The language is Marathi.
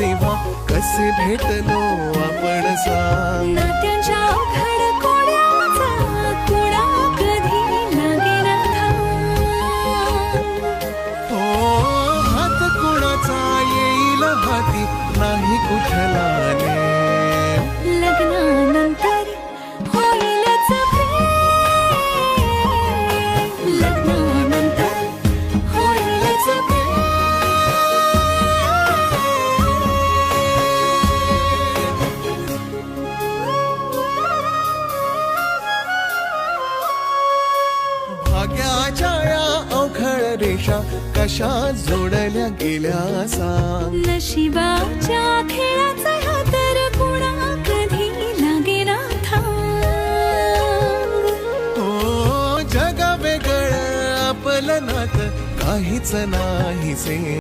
तेव्हा कसे भेटलो आपण सांग. नात्यांच्या अवघड कोड्याचा कोडा कधी लागेना थांब. हो हात कुणाचा येईल हाती? नाही कुठला. भाग्याच्या या अवघड रेषा कशा जोडल्या गेल्या सांग नशिबाच्या खेळाचा हा तर कुणा कधी थांब. हो जग वेगळं आपलं नात काहीच नाही से